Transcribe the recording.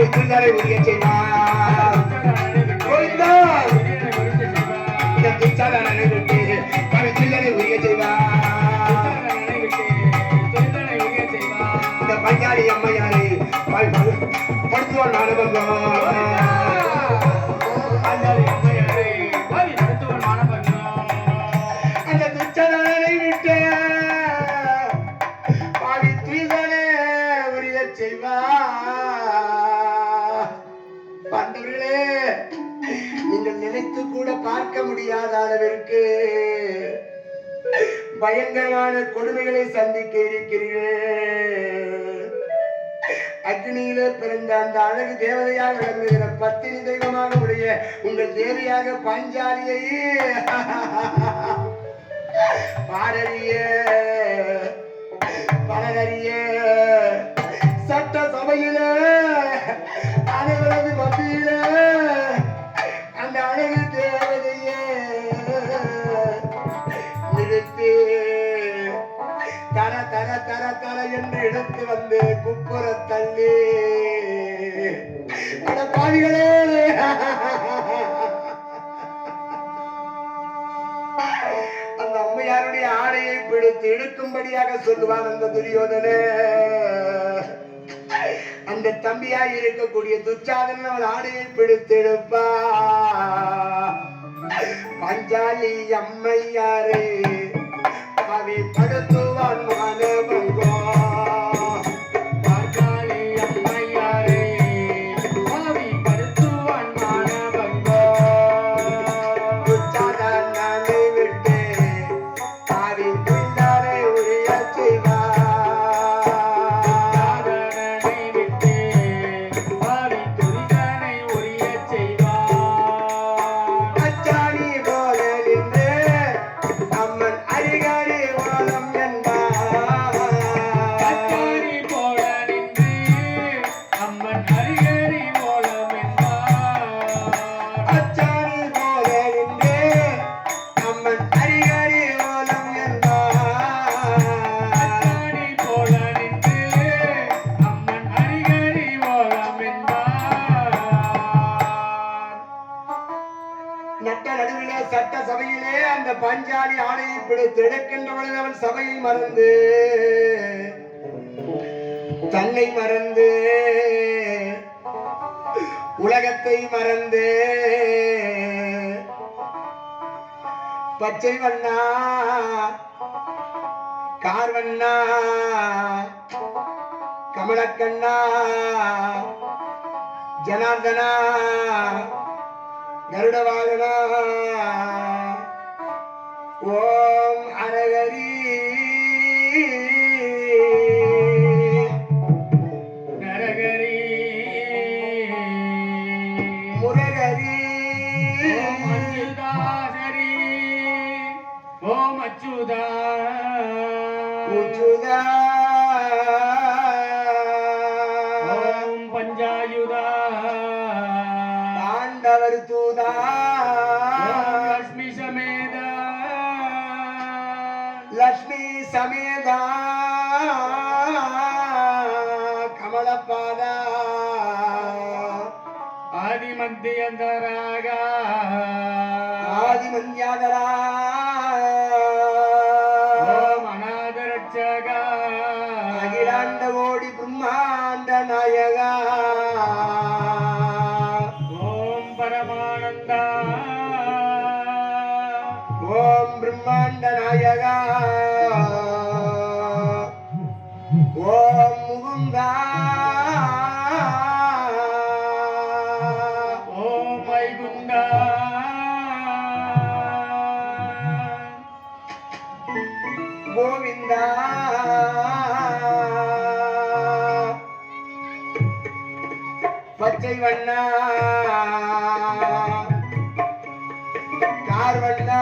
பாவி உரிய செய்வார். கோவிந்தா உரிய செய்வார். இந்த பஞ்சாலி அம்மையாரை பாவி நாடகம் அந்த கூட பார்க்க முடியாத அளவிற்கு பயங்கரமான கொடுமைகளை சந்திக்க இருக்கிறீர்கள். அக்னியில பிறந்த அந்த அழகு தேவதையாக விளங்குகிற பத்தினி தெய்வமாக உடைய உங்கள் தேவியாக பாஞ்சாலியை பாரதியே என்று எடுத்து வந்து குப்புற தள்ளி பாவிகளே. அந்த அம்மையாருடைய ஆடையை பிடித்து இழுக்கும்படியாக சொல்லுவான் அந்த துரியோதனே. அந்த தம்பியாய் இருக்கக்கூடிய துச்சாதன் அவன் ஆடையை பிடித்து இழுப்பா பஞ்சாலி அம்மையாரே. சட்ட சபையிலே அந்த பஞ்சாலி ஆணையை பிடித்து எடுக்கின்ற பொழுது அவன் சபையை மறந்து தன்னை மறந்து உலகத்தை மறந்து பச்சை வண்ணா கார்வண்ணா கமலக்கண்ணா ஜனார்தனா గరుడవాగన ఓం అనగరీ అచ్యుదా ఉచ్యుదా ఓం పంజాయుదా పాండవరుతూ லக்ஷ்மி சமேதா. கமலபாதா ஆதிமந்தியந்தராக. ஆதிமந்தியாதரா ఓం బ్రహ్మాండ నాయక ఓం ముగుంద ఓం పచ్చై వన్నా கார் வண்ணா